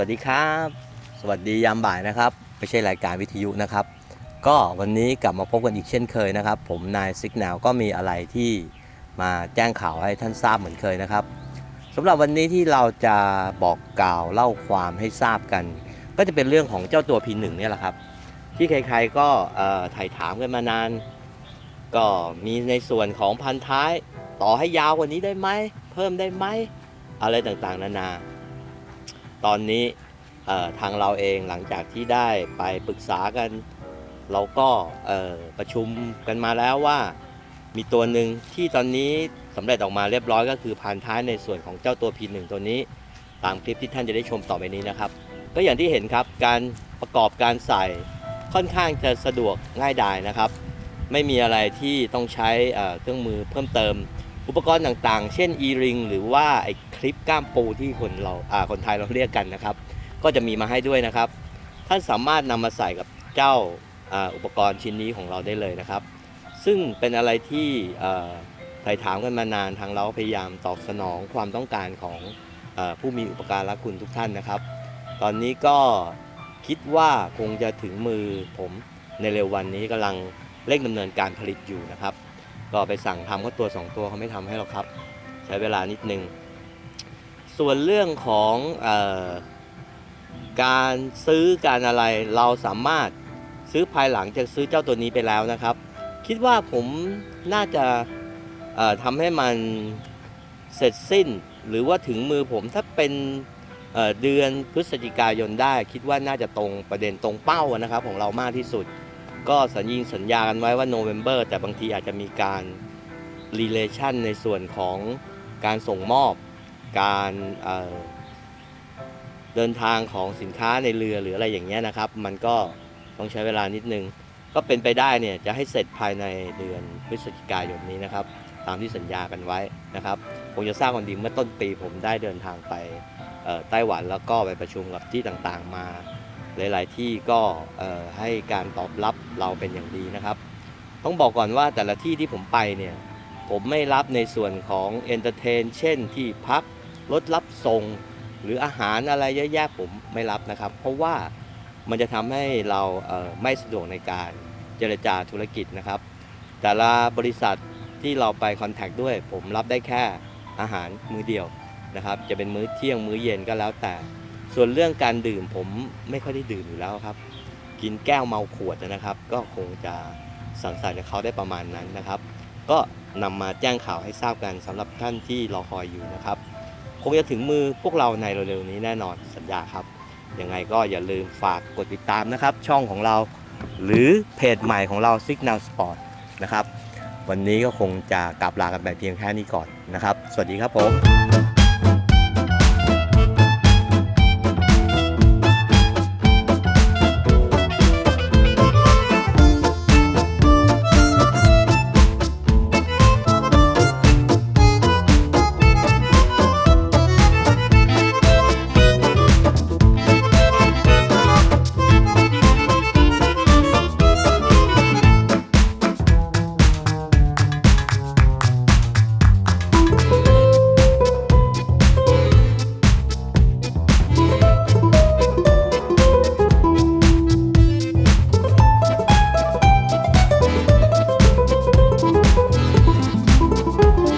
วัสดีครับ สวัสดียามบ่ายนะครับ ไม่ใช่รายการวิทยุนะครับ ก็วันนี้กลับมาพบกันอีกเช่นเคยนะครับ ผมนายซิกแนลก็มีอะไรที่มาแจ้งข่าวให้ท่านทราบเหมือนเคยนะครับสำหรับวันนี้ที่เราจะบอกกล่าวเล่าความให้ทราบกัน ก็จะเป็นเรื่องของเจ้าตัว P1 เนี่ยแหละครับ ที่ใครๆก็ถ่ายถามกันมานาน ก็มีในส่วนของพันท้าย ต่อให้ยาวกว่านี้ได้ไหมเพิ่มได้ไหมอะไรต่างๆ นานา ตอนนี้ทางเราเองหลังจากที่ได้ไปปรึกษากัน เราก็ประชุมกันมาแล้วว่ามีตัวหนึ่งที่ตอนนี้สำเร็จออกมาเรียบร้อยก็คือพันท้ายในส่วนของเจ้าตัว P1 ตัวนี้ ตามคลิปที่ท่านจะได้ชมต่อไปนี้นะครับ ก็อย่างที่เห็นครับการประกอบการใส่ค่อนข้างจะสะดวกง่ายดายนะครับ ไม่มีอะไรที่ต้องใช้เครื่องมือเพิ่มเติม อุปกรณ์ต่างๆ เช่น e-ring หรือว่าไอ้คลิปก้ามปูที่คนเราอ่าคนไทยเราเรียกกันนะครับ ก็จะมีมาให้ด้วยนะครับ ท่านสามารถนำมาใส่กับเจ้าอ่าอุปกรณ์ชิ้นนี้ของเราได้เลยนะครับ ซึ่งเป็นอะไรที่อ่อไถ่ถามกันมานานทางเราพยายามตอบสนองความต้องการของออผู้มีอุปการะคุณทุกท่านนะครับ ตอนนี้ก็คิดว่าคงจะถึงมือผมในเร็ววันนี้กำลังเร่งดำเนินการผลิตอยู่นะครับ ก็ไปสั่งทำก็ตัว2ตัวเขาไม่ทำให้หรอกครับ ใช้เวลานิดนึง ส่วนเรื่องของออการซื้อการอะไรเราสามารถซื้อภายหลังจากซื้อเจ้าตัวนี้ไปแล้วนะครับ คิดว่าผมน่าจะทำให้มันเสร็จสิ้น หรือว่าถึงมือผมถ้าเป็นเดือนพฤศจิกายนได้ คิดว่าน่าจะตรงประเด็นตรงเป้านะครับของเรามากที่สุด ก็สัญญิงสัญญากันไว้ว่าโนเวม ber แต่บางทีอาจจะมีการ relation ในส่วนของการส่งมอบ การเเดินทางของสินค้าในเรือหรืออะไรอย่างเงี้ยนะครับ มันก็ต้องใช้เวลานิดนึง ก็เป็นไปได้เนี่ยจะให้เสร็จภายในเดือนพฤศจิกายนนี้นะครับ ตามที่สัญญากันไว้นะครับคงจะทราบกันดีเมื่อต้นปีผมได้เดินทางไปไต้หวันแล้วก็ไปประชุมกับที่ต่างๆมา หลาย ๆ ที่ก็ให้การตอบรับเราเป็นอย่างดีนะครับ ต้องบอกก่อนว่าแต่ละที่ที่ผมไปเนี่ยผมไม่รับในส่วนของเอนเตอร์เทนเช่นที่พักรถรับส่ง หรืออาหารอะไรเยอะแยะผมไม่รับนะครับ เพราะว่ามันจะทำให้เราเไม่สะดวกในการเจรจาธุรกิจนะครับ แต่ละบริษัทที่เราไปคอนแทคด้วย ผมรับได้แค่อาหารมื้อเดียวนะครับ จะเป็นมื้อเที่ยงมื้อเย็นก็แล้วแต่ ส่วนเรื่องการดื่มผมไม่ค่อยได้ดื่มอยู่แล้วครับ กินแก้วเมาขวดนะครับ ก็คงจะสังสรรค์กับเขาได้ประมาณนั้นนะครับ ก็นำมาแจ้งข่าวให้ทราบกันสำหรับท่านที่รอคอยอยู่นะครับ คงจะถึงมือพวกเราในเร็วๆนี้แน่นอนสัญญาครับยังไงก็อย่าลืมฝากกดติดตามนะครับ ช่องของเรา หรือเพจใหม่ของเรา Signal Sport นะครับ วันนี้ก็คงจะกลับลากันไปเพียงแค่นี้ก่อนนะครับ สวัสดีครับผม